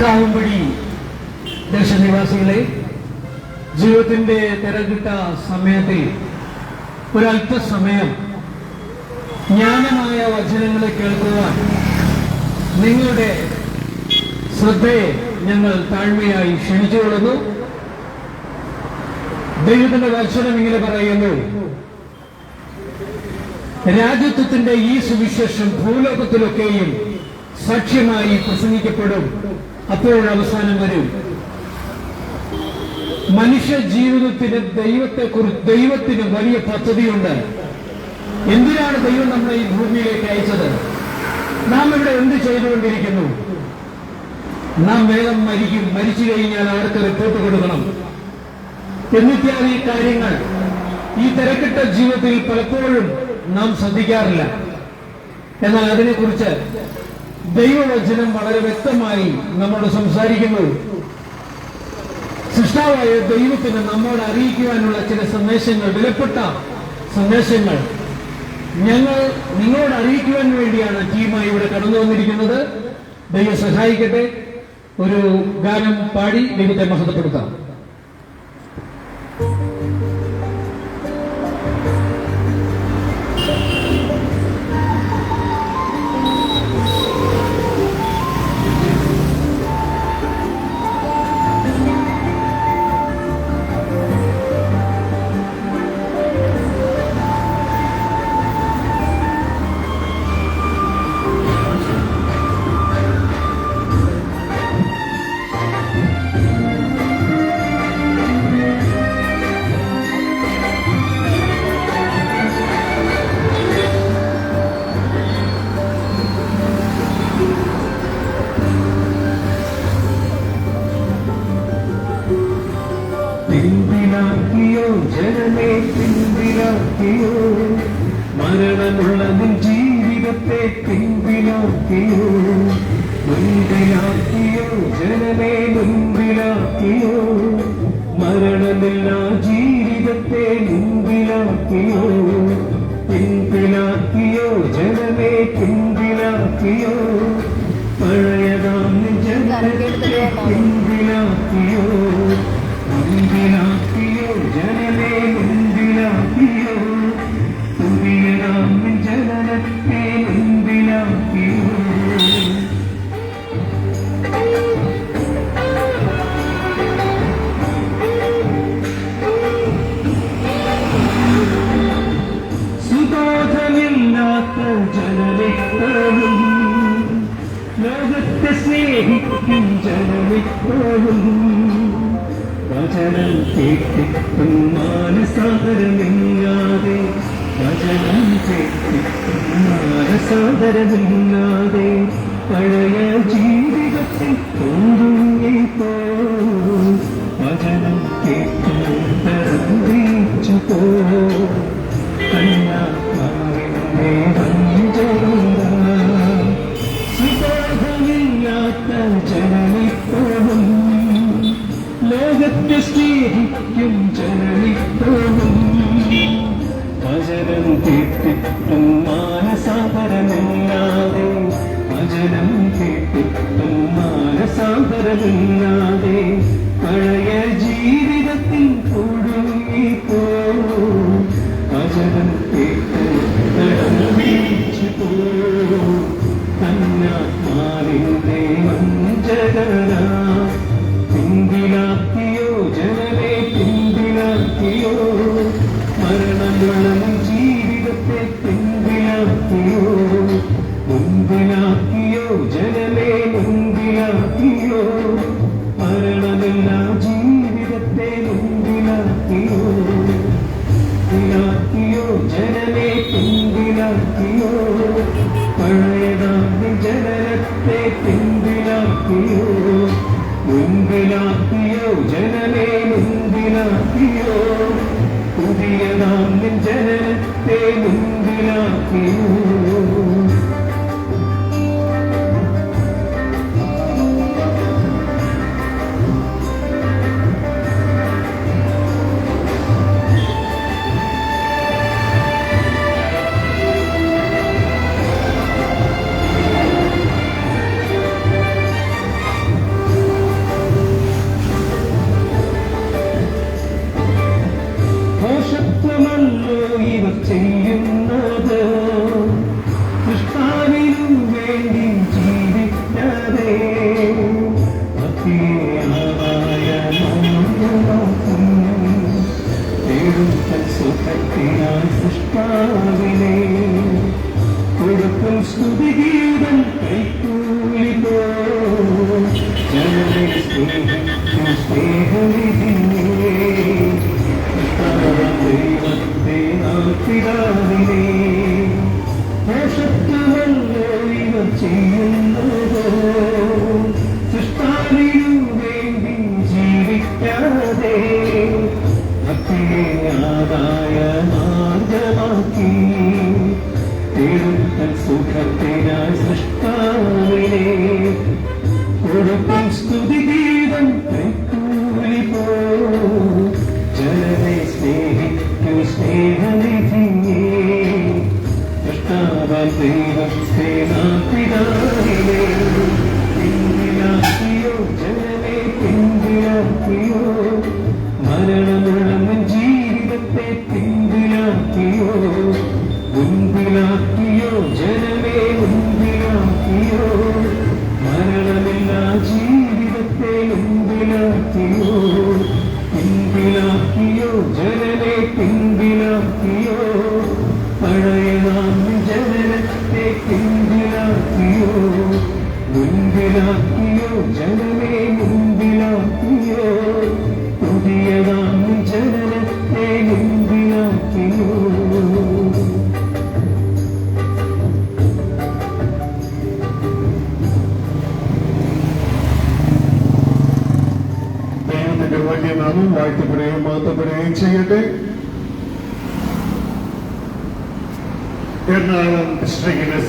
കാവുമ്പടി ദേശനിവാസികളെ ജീവിതത്തിന്റെ തിരക്കിട്ട സമയത്തിൽ ഒരല്പസമയം ജ്ഞാനമായ വചനങ്ങളെ കേൾക്കുവാൻ നിങ്ങളുടെ ശ്രദ്ധയെ ഞങ്ങൾ താഴ്മയായി ക്ഷണിച്ചുകൊള്ളുന്നു. ദൈവത്തിന്റെ വചനം ഇങ്ങനെ പറയുന്നു. രാജ്യത്വത്തിന്റെ ഈ സുവിശേഷം ഭൂലോകത്തിലൊക്കെയും സാക്ഷ്യമായി പ്രസംഗിക്കപ്പെടും. അപ്പോൾ അവസാനം വരും. മനുഷ്യ ജീവിതത്തിന് ദൈവത്തെ കുറിച്ച് ദൈവത്തിന് വലിയ പദ്ധതിയുണ്ട്. എന്തിനാണ് ദൈവം നമ്മളെ ഈ ഭൂമിയിലേക്ക് അയച്ചത്? നാം ഇവിടെ എന്ത് ചെയ്തുകൊണ്ടിരിക്കുന്നു? നാം വേഗം മരിക്കും. മരിച്ചു കഴിഞ്ഞാൽ അവർക്ക് റിപ്പോർട്ട് കൊടുക്കണം? എന്നിത്യാദി കാര്യങ്ങൾ ഈ തിരക്കിട്ട ജീവിതത്തിൽ പലപ്പോഴും നാം ശ്രദ്ധിക്കാറില്ല. എന്നാൽ അതിനെക്കുറിച്ച് ദൈവവചനം വളരെ വ്യക്തമായി നമ്മോട് സംസാരിക്കുന്നു. സൃഷ്ടാവായ ദൈവത്തിന് നമ്മോട് അറിയിക്കുവാനുള്ള ചില സന്ദേശങ്ങൾ വിലപ്പെട്ട സന്ദേശങ്ങൾ ഞങ്ങൾ നിങ്ങളോട് അറിയിക്കുവാൻ വേണ്ടിയാണ് ടീമായി ഇവിടെ കടന്നു വന്നിരിക്കുന്നത്. ദൈവം സഹായിക്കട്ടെ. ഒരു ഗാനം പാടി ദൈവത്തെ മഹത്വപ്പെടുത്താം. മുൻപിലാക്കിയോ പിൻപിലാക്കിയോ ജനമേ പിൻപിലാക്കിയോ പഴയതാം ജനത്തെ പിൻപിലാക്കിയോ ജനമിപ്പോഴും വചനം കേട്ടിട്ടും മാനസാദരമില്ലാതെ വചനം കേട്ടിട്ടും മാനസാദരമില്ലാതെ പഴയ ജീവിതത്തിൽ തോന്നുങ്ങിപ്പോ വചനം കേട്ടും തരംതിച്ചു പോ കന്യാകുമാരിന്റെ ലോകത്തെ സ്നേഹിക്കും ജനമിപ്പോഴും വചനം കേട്ടിട്ടും മാനസാപരമില്ലാതെ വചനം കേട്ടിട്ടും മാനസാപരമില്ലാതെ പഴയ ജീവിതത്തിൽ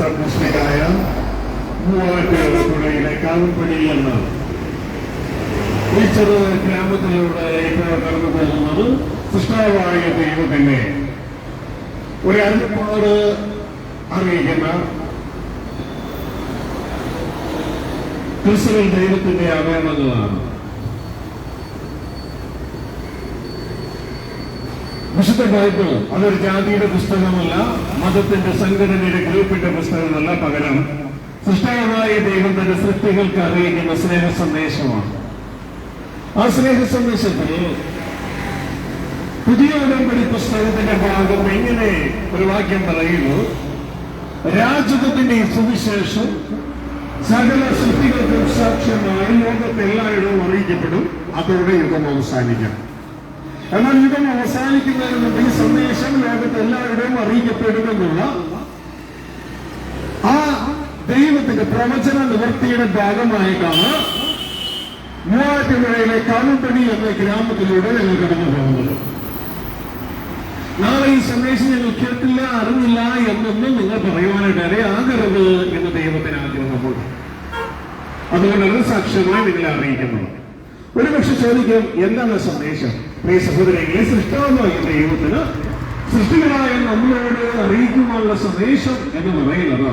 ഡിസ്ട്രിക്റ്റായ മൂവാറ്റുപുഴയിലെ കാവൽപ്പടി എന്ന ഈ ചെറു ഗ്രാമത്തിലൂടെ ഇപ്പോൾ കടന്നു പോകുന്നത് സൃഷ്ടാവായ ദൈവത്തിന്റെ ഒരു അരുപ്പാട് അറിയിക്കുന്ന ക്രിസ്തുവിൽ ദൈവത്തിന്റെ അവയവങ്ങളാണ്. വിശുദ്ധ ബൈബിൾ അതൊരു ജാതിയുടെ പുസ്തകമല്ല മതത്തിന്റെ സംഘടനയുടെ ഗ്രൂപ്പിന്റെ പുസ്തകമല്ല പകരം. സൃഷ്ടാവായ ദൈവം തന്റെ സൃഷ്ടികൾക്ക് അറിയിക്കുന്ന സ്നേഹ സന്ദേശമാണ് ആ സ്നേഹ സന്ദേശത്തിൽ പുതിയ ഉടമ്പടി പുസ്തകത്തിന്റെ ഭാഗം എങ്ങനെ ഒരു വാക്യം പറയുന്നു? രാജ്യത്തിന്റെ സുവിശേഷം സകല സൃഷ്ടികൾക്കും സാക്ഷ്യമായി ലോകത്തെല്ലായിടവും അറിയിക്കപ്പെടും. അതോടെ യുഗം അവസാനിക്കാം. എന്നാൽ യുഗം അവസാനിക്കുന്നതിന് മുമ്പ് ഈ സന്ദേശം ലോകത്ത് എല്ലാവരുടെയും അറിയിക്കപ്പെടുമെന്നുള്ള ആ ദൈവത്തിന്റെ പ്രവചന നിവൃത്തിയുടെ ഭാഗമായിട്ടാണ് മൂവാറ്റുപുഴയിലെ കാലുപടി എന്ന ഗ്രാമത്തിലൂടെ ഞങ്ങൾ കടന്നു പോകുന്നത്. നാളെ ഈ സന്ദേശം ഞങ്ങൾ കേട്ടില്ല അറിഞ്ഞില്ല എന്നൊന്നും നിങ്ങൾ പറയുവാനായിട്ട് അറിയാകരുത് എന്ന് ദൈവത്തിന് നമ്മൾ അതുകൊണ്ടാണ് സാക്ഷ്യമായി നിങ്ങളെ അറിയിക്കുന്നത്. ഒരുപക്ഷെ ചോദിക്കും എന്താണ് സന്ദേശം? പ്രിയ സഹോദരങ്ങളെ സൃഷ്ടാവായ ദൈവത്തിന് സൃഷ്ടികളായ നമ്മളോട് അറിയിക്കുവാനുള്ള സന്ദേശം എന്ന് പറയുന്നത്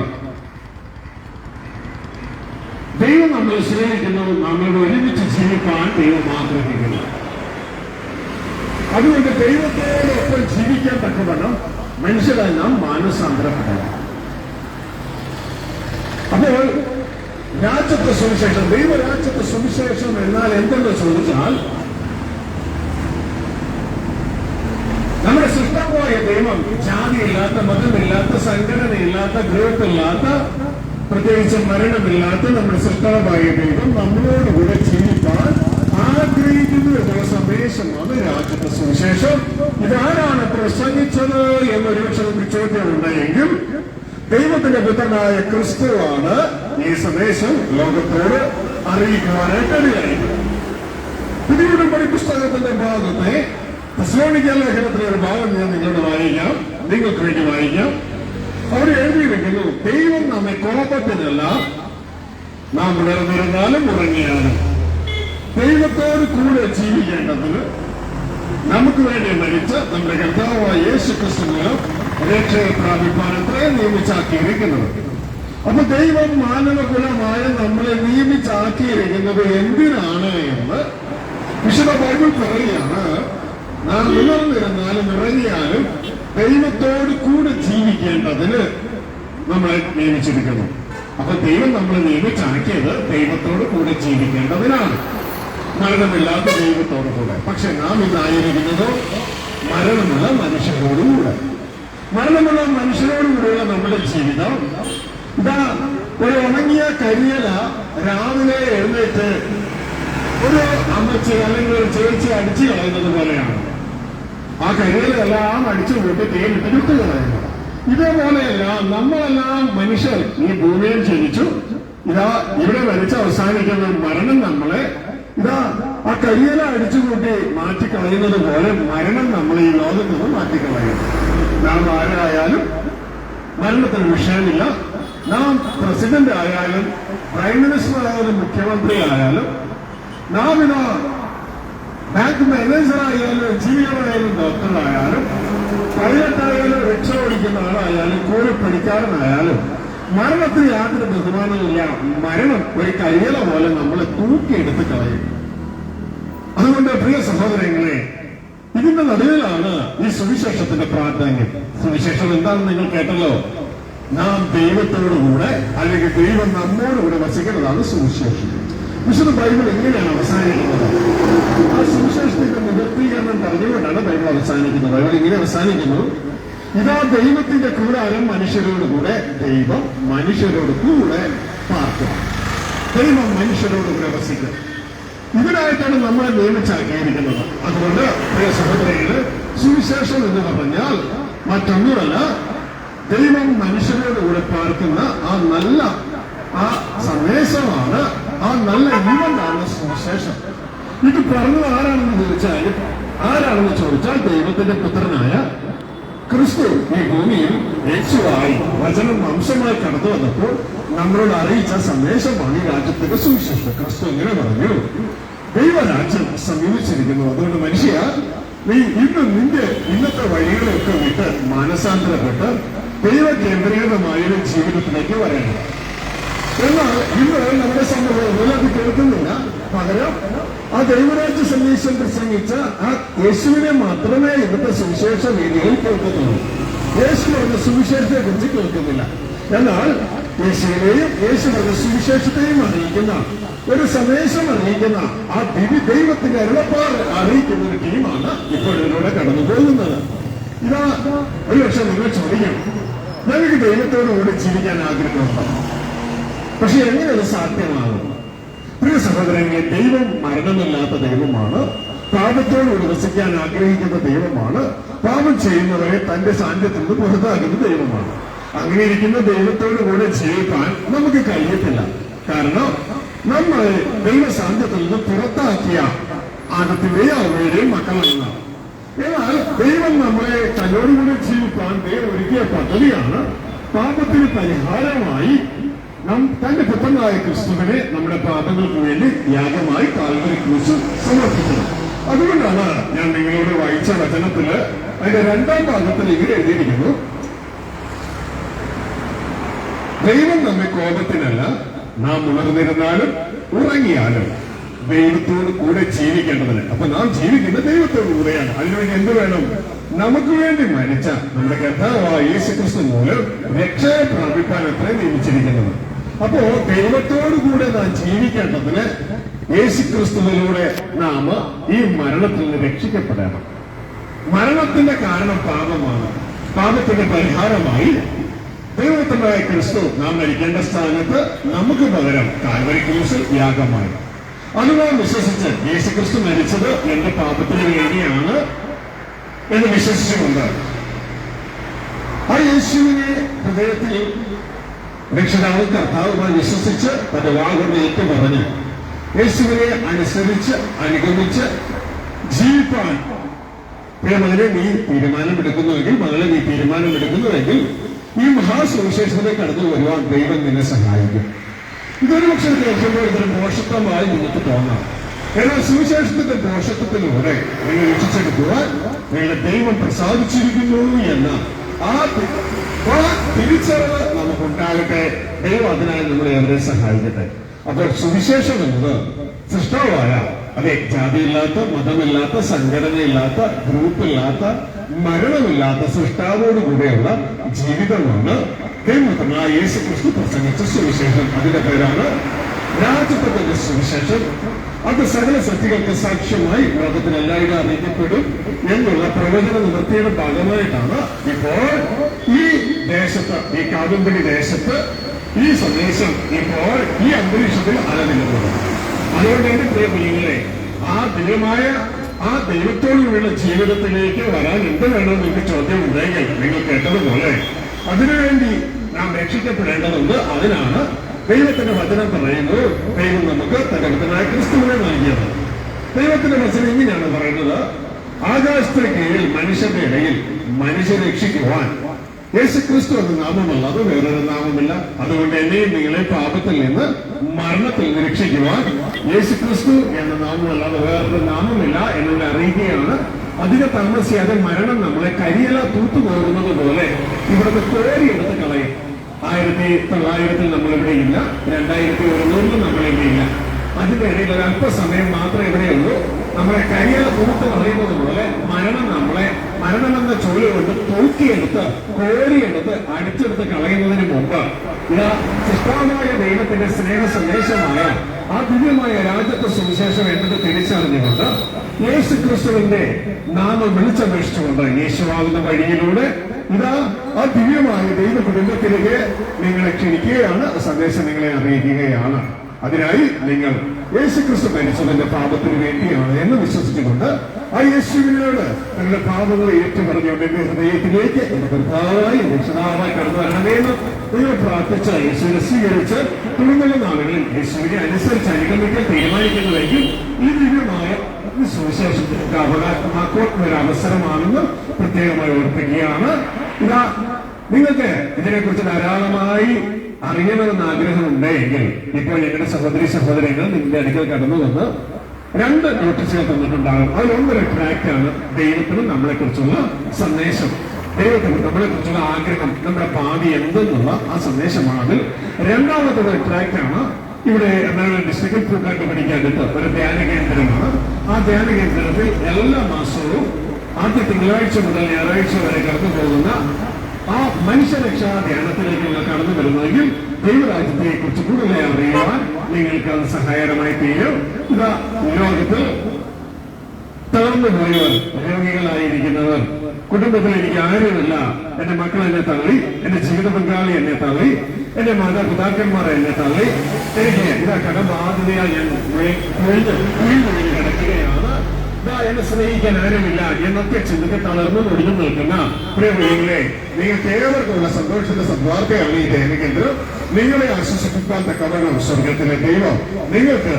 ദൈവം നമ്മൾ സ്നേഹിക്കുന്നത് നമ്മളോട് ഒരുമിച്ച് ജീവിക്കാൻ ദൈവം ആഗ്രഹിക്കുന്നു. അതുകൊണ്ട് ദൈവത്തോടൊപ്പം ജീവിക്കാൻ തക്കവണ്ണം മനുഷ്യരെല്ലാം മാനസാന്തരപ്പെടണം അപ്പോൾ രാജ്യത്തെ സുവിശേഷം ദൈവരാജ്യത്തെ സുവിശേഷം എന്നാൽ എന്തെന്ന് ചോദിച്ചാൽ നമ്മുടെ സൃഷ്ടമായ ദൈവം ജാതിയില്ലാത്ത മതമില്ലാത്ത സംഘടനയില്ലാത്ത ഗ്രൂപ്പില്ലാത്ത പ്രത്യേകിച്ച് മരണമില്ലാത്ത നമ്മുടെ സൃഷ്ടമായ ദൈവം നമ്മളോടുകൂടെ ജീവിക്കാൻ ആഗ്രഹിക്കുന്നു എന്നുള്ള സന്ദേശമാണ് രാജ്യത്തെ സുവിശേഷം. ഇതാരാണ് പ്രസംഗിച്ചത് എന്നൊരു പക്ഷേ ചോദ്യം ഉണ്ടെങ്കിൽ ദൈവത്തിന്റെ പുത്രനായ ക്രിസ്തുവാണ് ഈ സന്ദേശം ലോകത്തോട് അറിയിക്കുവാനായിട്ട് അറിയായിരുന്നു പുതിയ പുസ്തകത്തിന്റെ ഭാഗത്തെ തെസ്സലോനിക്ക ലേഖനത്തിലെ ഒരു ഭാഗം ഞാൻ നിങ്ങളോട് വായിക്കാം. നിങ്ങൾക്ക് വേണ്ടി വായിക്കാം. അവർ എഴുതിയിരിക്കുന്നു ദൈവം നമ്മെ കോപത്തിനല്ല നാം ഉണർന്നിരുന്നാലും ഉറങ്ങിയാണ് ദൈവത്തോട് കൂടെ ജീവിക്കേണ്ടതിന് നമുക്ക് വേണ്ടി മരിച്ച നമ്മുടെ കർത്താവായ യേശു ക്രിസ്തുവിന് രക്ഷയെ പ്രാപിപ്പാൻ അത്രയും നിയമിച്ചാക്കിയിരിക്കുന്നത്. അപ്പൊ ദൈവം മാനവകുലമായ നമ്മളെ നിയമിച്ചാക്കിയിരിക്കുന്നത് എന്തിനാണ് എന്ന് വിശുദ്ധ ബൈബിൾ പറയുകയാണ്. നാം ഉണർന്നിരുന്നാലും ഇറങ്ങിയാലും ദൈവത്തോട് കൂടെ ജീവിക്കേണ്ടതിന് നമ്മളെ നിയമിച്ചിരിക്കുന്നു. അപ്പൊ ദൈവം നമ്മളെ നിയമിച്ചാക്കിയത് ദൈവത്തോട് കൂടെ ജീവിക്കേണ്ടതിനാണ്. മരണമില്ലാത്ത ദൈവത്തോട് കൂടെ. പക്ഷെ നാം ഇതായിരിക്കുന്നതോ മരണമുള്ള മനുഷ്യരോടുകൂടെ മരണമുള്ള മനുഷ്യരോടുകൂടെയുള്ള നമ്മുടെ ജീവിതം. ഇതാ ഒരു ഉണങ്ങിയ കരിയല രാവിലെ എഴുന്നേറ്റ് ഒരു അമ്മച്ചി അല്ലെങ്കിൽ ഒരു ചേച്ചി അടിച്ചു കളയുന്നത് പോലെയാണ്. ആ കൈകളിലെല്ലാം അടിച്ചു കൂട്ടി തേനിട്ട് കിട്ടുകയായിരുന്നു ഇതേപോലെയല്ല നമ്മളെല്ലാം മനുഷ്യർ ഈ ഭൂമിയിൽ ജനിച്ചു. ഇതാ ഇവിടെ വരച്ച് അവസാനിക്കുന്ന മരണം നമ്മളെ. ഇതാ ആ കയ്യല അടിച്ചുകൂട്ടി മാറ്റിക്കളയുന്നത് പോലെ മരണം നമ്മളെ ഈ ലോകത്ത് നിന്ന് മാറ്റിക്കളയുന്നു. നാം ആരായാലും മരണത്തിന് വിഷയമില്ല. നാം പ്രസിഡന്റ് ആയാലും പ്രൈം മിനിസ്റ്റർ ആയാലും മുഖ്യമന്ത്രി ആയാലും നാം ഇതാ ബാങ്ക് എഞ്ചിനീയർ ആയാലും ഡോക്ടറായാലും പൈലറ്റായാലും റിക്ഷ ഓടിക്കുന്ന ആളായാലും കൂടെ പഠിക്കാരനായാലും മരണത്തിന് യാതൊരു ബഹുമാനമില്ല മരണം ഒരു കരിയല പോലെ നമ്മളെ തൂക്കിയെടുത്ത് കളയും. അതുകൊണ്ട് പ്രിയ സഹോദരങ്ങളെ ഇതിന്റെ നടുവിലാണ് ഈ സുവിശേഷത്തിന്റെ പ്രാധാന്യം. സുവിശേഷം എന്താണെന്ന് നിങ്ങൾ കേട്ടല്ലോ? നാം ദൈവത്തോടുകൂടെ അല്ലെങ്കിൽ ദൈവം നമ്മോടുകൂടെ വസിക്കുന്നതാണ് സുവിശേഷം. വിശുദ്ധ ബൈബിൾ എങ്ങനെയാണ് അവസാനിക്കുന്നത്? ആ സുവിശേഷത്തിന്റെ നിവർത്തീകരണം പറഞ്ഞുകൊണ്ടാണ് ബൈബിൾ അവസാനിക്കുന്നത്. ബൈബിൾ ഇങ്ങനെ അവസാനിക്കുന്നു. ഇതാ ദൈവത്തിന്റെ കൂടാരം മനുഷ്യരോട് കൂടെ ദൈവം മനുഷ്യരോട് കൂടെ പാർക്കും. ദൈവം മനുഷ്യരോട് കൂടെ വസിക്കും. ഇതിനായിട്ടാണ് നമ്മളെ നിയമിച്ചാക്കിയിരിക്കുന്നത്. അതുകൊണ്ട് പ്രിയ സഹോദരങ്ങൾ സുവിശേഷം എന്ന് പറഞ്ഞാൽ മറ്റൊന്നുമല്ല ദൈവം മനുഷ്യരോട് കൂടെ പാർക്കുന്ന ആ നല്ല ആ ഈവന്റാണ് സുവിശേഷം ഇത് പറഞ്ഞത് ആരാണെന്ന് ചോദിച്ചാൽ ആരാണെന്ന് ചോദിച്ചാൽ ദൈവത്തിന്റെ പുത്രനായ ക്രിസ്തു ഈ ഭൂമിയിൽ യേശുവായി വചനം വംശമായി കടന്നു വന്നപ്പോൾ നമ്മളോട് അറിയിച്ച സന്ദേശമാണ് ഈ രാജ്യത്തിന്റെ സുവിശേഷം. ക്രിസ്തു ഇങ്ങനെ പറഞ്ഞു ദൈവരാജ്യം സമീപിച്ചിരിക്കുന്നു. അതുകൊണ്ട് മനുഷ്യ നീ ഇന്ന് നിന്റെ ഇന്നത്തെ വഴികളെയൊക്കെ വിട്ട് മാനസാന്തരപ്പെട്ട് ദൈവ കേന്ദ്രീകൃതമായ ഒരു ജീവിതത്തിലേക്ക് വരണം എന്നാൽ ഇന്ന് നമ്മുടെ സമൂഹം കേൾക്കുന്നില്ല. പകരം ആ ദൈവരാജ്യ സന്ദേശം പ്രസംഗിച്ച ആ യേശുവിനെ മാത്രമേ ഇവിടുത്തെ സുവിശേഷ വേദികളിൽ കേൾക്കുന്നുള്ളൂ യേശു പറഞ്ഞ സുവിശേഷത്തെ കുറിച്ച് കേൾക്കുന്നില്ല. എന്നാൽ യേശുവിനെയും യേശു പറഞ്ഞ സുവിശേഷത്തെയും അറിയിക്കുന്ന ഒരു സന്ദേശം അറിയിക്കുന്ന ആ ദിവി ദൈവത്തിന്റെ അരുളപ്പാട് അറിയിക്കുന്ന ഒരു ടീമാണ് ഇപ്പോൾ ഇതിലൂടെ കടന്നു പോകുന്നത്. ഇതാ ഒരു പക്ഷെ നിങ്ങൾ ചോദിക്കും ഞങ്ങൾക്ക് ദൈവത്തോടുകൂടി ജീവിക്കാൻ ആഗ്രഹമുണ്ട്? പക്ഷെ എങ്ങനെ അത് സാധ്യമാകും? പ്രിയ സഹോദരങ്ങളെ ദൈവം മരണമില്ലാത്ത ദൈവമാണ്. പാപത്തോട് വസിക്കാൻ ആഗ്രഹിക്കുന്ന ദൈവമാണ്. പാപം ചെയ്യുന്നവരെ തന്റെ സാന്നിധ്യത്തിൽ നിന്ന് പുറത്താക്കുന്ന ദൈവമാണ്. അങ്ങനെ ഇരിക്കുന്ന ദൈവത്തോട് കൂടെ ജീവിക്കാൻ നമുക്ക് കഴിയത്തില്ല. കാരണം നമ്മൾ ദൈവ സാന്നിധ്യത്തിൽ നിന്ന് പുറത്താക്കിയ ആദത്തിന്റെയും അവയുടെയും മക്കളാണ് എന്നാൽ ദൈവം നമ്മളെ തന്നോടുകൂടെ ജീവിക്കാൻ ദൈവം ഒരുക്കിയ പദ്ധതിയാണ് പാപത്തിന് പരിഹാരമായി നാം തന്റെ പുത്രനായ ക്രിസ്തുവിനെ നമ്മുടെ പാപങ്ങൾക്ക് വേണ്ടി യാഗമായി കാൽവരി ക്രൂസ് സമർപ്പിക്കുന്നത് അതുകൊണ്ടാണ് ഞാൻ നിങ്ങളോട് വായിച്ച വചനത്തിൽ അതിന്റെ രണ്ടാം ഭാഗത്തിൽ ഇങ്ങനെ എഴുതിയിരിക്കുന്നു. ദൈവം നമ്മെ കോപത്തിനല്ല നാം ഉണർന്നിരുന്നാലും ഉറങ്ങിയാലും ദൈവത്തോട് കൂടെ ജീവിക്കേണ്ടതിന്. അപ്പൊ നാം ജീവിക്കുന്ന ദൈവത്തോട് കൂടെയാണ്. അതിനുവേണ്ടി എന്ത് വേണം? നമുക്ക് വേണ്ടി മരിച്ച നമ്മുടെ കഥാവായ യേശുക്രിസ്തു മൂലം രക്ഷയെ പ്രാപിക്കാൻ അത്രയും നിയമിച്ചിരിക്കുന്നത്. അപ്പോ ദൈവത്തോടുകൂടെ നാം ജീവിക്കേണ്ടതിന് യേശു ക്രിസ്തുവിലൂടെ നാം ഈ മരണത്തിൽ നിന്ന് രക്ഷിക്കപ്പെടണം. മരണത്തിന്റെ കാരണം പാപമാണ്. പാപത്തിന്റെ പരിഹാരമായി ദൈവത്തിനായ ക്രിസ്തു നാം മരിക്കേണ്ട സ്ഥാനത്ത് നമുക്ക് പകരം കാൽവരി ക്രൂസ് യാഗമായി. അത് നാം വിശ്വസിച്ച് യേശു ക്രിസ്തു മരിച്ചത് എന്റെ പാപത്തിന് വേണ്ടിയാണ് എന്ന് വിശ്വസിച്ചുകൊണ്ട് ആ യേശുവിനെ ഹൃദയത്തിൽ രക്ഷിതാവ് കർത്താവുമായി വിശ്വസിച്ച് തന്റെ വാഗൊണ്ട് ഏറ്റു പറഞ്ഞു യേശുവിനെ അനുസരിച്ച് അനുഗമിച്ച് ജീവിപ്പാൻ മകനെ നീ തീരുമാനമെടുക്കുന്നുവെങ്കിൽ മകളെ നീ തീരുമാനമെടുക്കുന്നുവെങ്കിൽ ഈ മഹാസുവിശേഷത്തിലേക്ക് കടന്നു വരുവാൻ ദൈവം നിന്നെ സഹായിക്കും. ഇതൊരു പക്ഷേ കേൾക്കുമ്പോൾ ഇതൊരു പോഷത്വമായി നിങ്ങൾക്ക് തോന്നാം. എന്നാൽ സുവിശേഷത്തിന്റെ പോഷത്വത്തിലൂടെ നിങ്ങൾ രക്ഷിച്ചെടുക്കുവാൻ നിങ്ങളുടെ ദൈവം പ്രസാദിച്ചിരിക്കുന്നു എന്ന ആ ആ തിരിച്ചറിവ് നമുക്കുണ്ടാകട്ടെ. ദൈവം അതിനായി നമ്മളെ അവരെ സഹായിക്കട്ടെ. അപ്പോൾ സുവിശേഷം എന്നത് സൃഷ്ടാവായ അതെ ജാതിയില്ലാത്ത മതമില്ലാത്ത സംഘടനയില്ലാത്ത ഗ്രൂപ്പില്ലാത്ത മരണമില്ലാത്ത സൃഷ്ടാവോട് കൂടെയുള്ള ജീവിതമാണ് ദൈവമായ യേശു ക്രിസ്തു പ്രസംഗിച്ച സുവിശേഷം. അതിന്റെ പേരാണ് രാജ്യത്തിന്റെ സുവിശേഷം അത് സകല സൃഷ്ടികൾക്ക് സാക്ഷ്യമായി ലോകത്തിന് എല്ലാവരും അറിയിക്കപ്പെടും. എന്നുള്ള പ്രവചന നിവൃത്തിയുടെ ഭാഗമായിട്ടാണ് ഇപ്പോൾ ഈ ദേശത്ത് ഈ കാതുമ്പടി ദേശത്ത് ഈ സന്ദേശം ഇപ്പോൾ ഈ അന്തരീക്ഷത്തിൽ അലനിൽക്കുന്നത്. അതുകൊണ്ട് എന്റെ പ്രിയ കുഞ്ഞുങ്ങളെ ആ ദൈവമായ ആ ദൈവത്തോടുള്ള ജീവിതത്തിലേക്ക് വരാൻ എന്ത് വേണമെന്ന് നിങ്ങൾക്ക് ചോദ്യം ഉണ്ടെങ്കിൽ നിങ്ങൾ കേട്ടതുപോലെ അതിനുവേണ്ടി നാം രക്ഷിക്കപ്പെടേണ്ടതുണ്ട്. അതിനാണ് ദൈവത്തിന്റെ വചനം പറയുന്നത് ദൈവം നമുക്ക് തകർത്തനായ ക്രിസ്തുവിനെ നൽകിയത്. ദൈവത്തിന്റെ വചനം ഇങ്ങനെയാണ് പറയുന്നത്. ആകാശത്തിന് കീഴിൽ മനുഷ്യന്റെ ഇടയിൽ മനുഷ്യരെ രക്ഷിക്കുവാൻ. യേശു ക്രിസ്തു എന്ന നാമമല്ല. അത് വേറൊരു നാമമില്ല. അതുകൊണ്ട് എന്നെയും നിങ്ങളെ പാപത്തിൽ നിന്ന് മരണത്തിൽ നിന്ന് രക്ഷിക്കുവാൻ യേശു ക്രിസ്തു എന്ന നാമമല്ല. അത് വേറൊരു നാമമില്ല എന്നുകൂടെ അറിയുകയാണ് അധിക താമസിയാതെ മരണം നമ്മളെ കരിയില തൂത്തു പോകുന്നത് പോലെ ഇവിടുന്ന് കോരിയെടുത്ത് കളയും. ആയിരത്തി തൊള്ളായിരത്തിൽ നമ്മളിവിടെ ഇല്ല. രണ്ടായിരത്തി ഒരുന്നൂറിൽ നമ്മളിവിടെ ഇല്ല. അതിനിടയിൽ ഒരു അല്പസമയം മാത്രമേ ഇവിടെയുള്ളൂ നമ്മളെ കരിയർ തൂത്ത് പറയുന്നത് പോലെ മരണം നമ്മളെ മരണം എന്ന കൊണ്ട് തൂക്കിയെടുത്ത് കോരിയെടുത്ത് അടിച്ചെടുത്ത് കളയുന്നതിന് മുമ്പ് ഇതാ ശിഷ്ടമായ ദൈവത്തിന്റെ സ്നേഹ സന്ദേശമായ ആ ദിവ്യമായ രാജ്യത്തെ സുവിശേഷം എന്നത് തിരിച്ചറിഞ്ഞുകൊണ്ട് യേശു ക്രിസ്തുവിന്റെ നാമം വിളിച്ചപേക്ഷിച്ചുകൊണ്ട് യേശുവാകുന്ന വഴിയിലൂടെ ഇതാ ആ ദിവ്യമായ ദൈവ കുടുംബത്തിലേക്ക് നിങ്ങളെ ക്ഷണിക്കുകയാണ് സന്ദേശം നിങ്ങളെ അറിയിക്കുകയാണ്. അതിനായി നിങ്ങൾ യേശു ക്രിസ്തു മരിച്ചതിന്റെ പാപത്തിന് വേണ്ടിയാണ് എന്ന് വിശ്വസിച്ചുകൊണ്ട് ആ യേശുവിനോട് നിങ്ങളുടെ പാപങ്ങളെ ഏറ്റുപറഞ്ഞുകൊണ്ട് എന്റെ ഹൃദയത്തിലേക്ക് എന്റെ കൃത്യമായി രക്ഷിതാവായി കടന്നു വരണമെന്ന് നിങ്ങൾ പ്രാർത്ഥിച്ച യേശുവിനെ സ്വീകരിച്ച് തുടങ്ങുന്ന നാളുകളിൽ യേശുവിനെ അനുസരിച്ച് അനുഗമിക്കാൻ തീരുമാനിക്കുന്നതെങ്കിൽ ഈ ദിവ്യമായ സുവിശേഷത്തിലേക്ക് അവകാശമാക്കുവാൻ ഒരു അവസരമാണെന്ന് പ്രത്യേകമായി ഓർപ്പിക്കുകയാണ്. ഇതാ നിങ്ങൾക്ക് ഇതിനെക്കുറിച്ച് ധാരാളമായി അറിയണമെന്ന് ആഗ്രഹമുണ്ടെങ്കിൽ ഇപ്പോൾ ഞങ്ങളുടെ സഹോദരി സഹോദരങ്ങൾ നിങ്ങളുടെ അടുക്കൽ കടന്നു വന്ന് രണ്ട് നോട്ടീസുകൾ തന്നിട്ടുണ്ടാകും. അതിലൊന്നൊരു ആണ് ദൈവത്തിന് നമ്മളെ കുറിച്ചുള്ള സന്ദേശം. ദൈവത്തിന് നമ്മളെ കുറിച്ചുള്ള ആഗ്രഹം നമ്മുടെ ഭാവി എന്തെന്നുള്ള ആ സന്ദേശമാണ്. അതിൽ രണ്ടാമത്തെ ആണ് ഇവിടെ എറണാകുളം ഡിസ്ട്രിക്റ്റിൽ പൂക്കാട്ട് പഠിക്കാനായിട്ട് ഒരു ധ്യാന കേന്ദ്രമാണ്. ആ ധ്യാന കേന്ദ്രത്തിൽ എല്ലാ മാസവും ആദ്യ തിങ്കളാഴ്ച മുതൽ ഞായറാഴ്ച വരെ കടന്നു പോകുന്ന ആ മനുഷ്യരക്ഷാ ധ്യാനത്തിലേക്ക് നിങ്ങൾ കടന്നു വരുന്നതെങ്കിൽ ദൈവരാജ്യത്തെ കുറിച്ച് കൂടുതലായി അറിയുവാൻ നിങ്ങൾക്ക് അത് സഹായകരമായി തീരും. ഇതാ ലോകത്തിൽ തളർന്നു പോയവർ രോഗികളായിരിക്കുന്നവർ കുടുംബത്തിൽ എനിക്ക് ആരുമില്ല. എന്റെ മക്കൾ എന്നെ തള്ളി. എന്റെ ജീവിത പങ്കാളി എന്നെ തള്ളി. എന്റെ മാതാപിതാക്കന്മാർ എന്നെ തള്ളി. എനിക്ക് ഇതാ കടബാധ്യതയാൽ ഞാൻ കിടക്കുകയാണ്? എന്നെ സ്നേഹിക്കാൻ ആരുമില്ല. എന്നൊക്കെ ചിന്തക്ക് തളർന്നു ഒടിഞ്ഞു നിൽക്കുന്ന പ്രിയങ്ങളെ നിങ്ങൾക്ക് ഏവർക്കുള്ള സന്തോഷത്തിന്റെ സദ്വാർത്തയാണ് ഈ ദേവികേന്ദ്രം. നിങ്ങളെ ആശ്വസിപ്പിക്കാൻ തക്കവണ്ണം സ്വർഗത്തിലെ ദൈവം. നിങ്ങൾക്ക്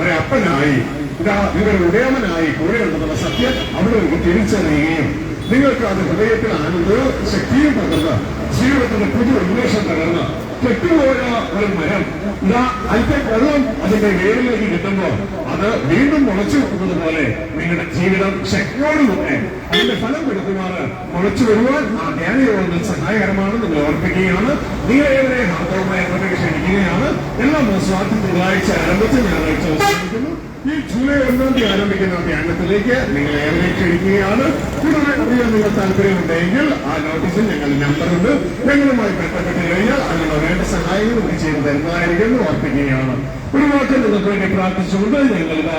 ഒരപ്പനായി ഇതാ നിങ്ങളുടെ ഉടയമനായി കുറേ ഉണ്ടെന്നുള്ള സത്യം അവിടെ തിരിച്ചറിയുകയും നിങ്ങൾക്ക് അത് ഹൃദയത്തിൽ ആനന്ദ ശക്തിയും പകർന്ന് ജീവിതത്തിന്റെ പുതിയ ഉന്മേഷം തകർന്ന കെട്ടുപോയ ഒരു മരം. ഇതാ അല്പം വെള്ളം അതിന്റെ വേരിലേക്ക് കിട്ടുമ്പോൾ അത് വീണ്ടും മുളച്ചു വെക്കുന്നത് പോലെ നിങ്ങളുടെ ജീവിതം ശക്തിയോടുകൂടെ അതിന്റെ ഫലം കൊടുക്കുമാറ് മുളച്ചു വരുവാൻ ആ ധ്യാനയോഗങ്ങൾ സഹായകരമാണ് നിങ്ങൾ ഓർപ്പിക്കുകയാണ്. നിങ്ങളേവരെ ഹാർദവമായ പ്രതീക്ഷ ക്ഷണിക്കുകയാണ് എല്ലാ മാസവും ആദ്യം തിങ്കളാഴ്ച ആരംഭിച്ച് ഞായറാഴ്ച അവസാനിക്കുന്നു ഈ ജൂലൈ ഒന്നാം തീയതി ആരംഭിക്കുന്ന ധ്യാനത്തിലേക്ക് നിങ്ങളേവരെ ക്ഷണിക്കുകയാണ്. കൂടുതൽ അറിയാൻ നിങ്ങൾ താല്പര്യമുണ്ടെങ്കിൽ ആ നോട്ടീസിൽ ഞങ്ങളുടെ നമ്പറുണ്ട് ഞങ്ങളുമായി ബന്ധപ്പെട്ട് കഴിഞ്ഞാൽ അങ്ങനെ വേണ്ട സഹായങ്ങൾ നമുക്ക് ചെയ്തു തരുന്നതായിരിക്കും ഓർപ്പിക്കുകയാണ്. ഒരു വാക്ക് നിങ്ങൾക്ക് വേണ്ടി പ്രാർത്ഥിച്ചുകൊണ്ട് ഞങ്ങൾ ഇതാ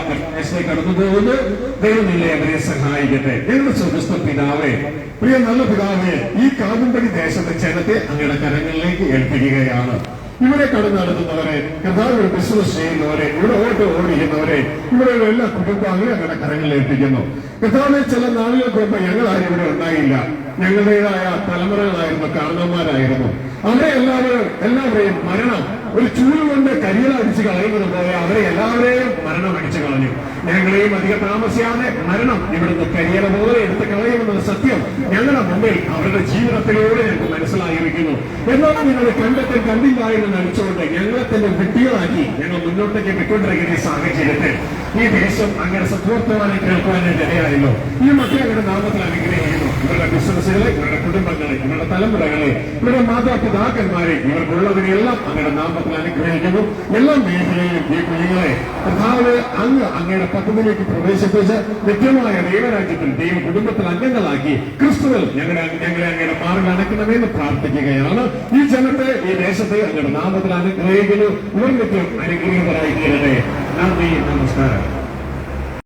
കടന്നു പോകുന്നു. ദൈവം നിങ്ങളെ അവരെ സഹായിക്കട്ടെ. ഞങ്ങളുടെ സ്വതസ്ഥ പിതാവേ പ്രിയ നല്ല പിതാവേ ഈ കാവുംപടി ദേശത്തെ ജനത്തെ അങ്ങയുടെ കരങ്ങളിലേക്ക് ഏൽപ്പിക്കുകയാണ്. ഇവിടെ കടന്നു നടത്തുന്നവരെ കർത്താവ് ബിസിനസ് ചെയ്യുന്നവരെ ഇവിടെ ഓട്ടോ ഓടിക്കുന്നവരെ ഇവിടെയുള്ള എല്ലാ കുടുംബാംഗങ്ങളും ഞങ്ങളുടെ കരങ്ങളിൽ ഏൽപ്പിക്കുന്നു. കർത്താവിനെ ചില നാളുകൾക്ക് മുമ്പ് ഞങ്ങൾ ആരും ഇവിടെ ഉണ്ടായില്ല. ഞങ്ങളുടേതായ തലമുറകളായിരുന്നു കാരണന്മാരായിരുന്നു അവരെ എല്ലാവരും എല്ലാവരെയും മരണം ഒരു ചൂൽ കൊണ്ട് കരിയർ അടിച്ചു കളയുന്നത് പോലെ അവരെ എല്ലാവരെയും മരണം അടിച്ചു കളഞ്ഞു. ഞങ്ങളെയും അധികം താമസിയാതെ മരണം ഇവിടുന്ന് കരിയർ പോലെ എടുത്ത് കളയുമെന്നത് സത്യം. ഞങ്ങളുടെ മുമ്പിൽ അവരുടെ ജീവിതത്തിലൂടെ ഞങ്ങൾക്ക് മനസ്സിലായിരിക്കുന്നു. എന്നാൽ നിങ്ങൾ കണ്ടെത്തൽ കണ്ടില്ല എന്ന് നടിച്ചുകൊണ്ട് ഞങ്ങളെ തന്നെ വിട്ടികളാക്കി ഞങ്ങൾ മുന്നോട്ടേക്ക് വിട്ടുകൊണ്ടിരിക്കുന്ന ഈ സാഹചര്യത്തിൽ ഈ ദേശം അങ്ങനെ സത്വർത്തമാനം കേൾക്കുവാനായിട്ട് ഇടയായല്ലോ. ഈ മക്കളെ അവരുടെ നാമത്തിൽ അനുഗ്രഹിക്കുന്നു. ഇവരുടെ ബിസിനസ്സുകളെ ഇവരുടെ കുടുംബങ്ങളെ ഇവരുടെ തലമുറകളെ ഇവരുടെ മാതാപിതാക്കന്മാരെ ഇവർക്കുള്ളതിനെല്ലാം അങ്ങയുടെ നാമത്തിൽ അനുഗ്രഹിക്കുന്നു എല്ലാ മേഖലയിലും ഈ കുഞ്ഞുങ്ങളെ കർത്താവ് അങ്ങ് അങ്ങയുടെ പദ്ധതിയിലേക്ക് പ്രവേശിപ്പിച്ച് നിത്യമായ ദൈവരാജ്യത്തിൽ ദൈവ കുടുംബത്തിൽ അംഗങ്ങളാക്കി ക്രിസ്തുവിൽ ഞങ്ങളുടെ ഞങ്ങളെ അങ്ങയുടെ മാർഗം അണക്കണമെന്ന് പ്രാർത്ഥിക്കുകയാണ്. ഈ ജനത്തെ ഈ ദേശത്തെ അങ്ങയുടെ നാമത്തിൽ അനുഗ്രഹിക്കുന്നു. ഇവർ നിത്യം അനുഗ്രഹീതരായി തീരട്ടെ നന്ദി നമസ്കാരം.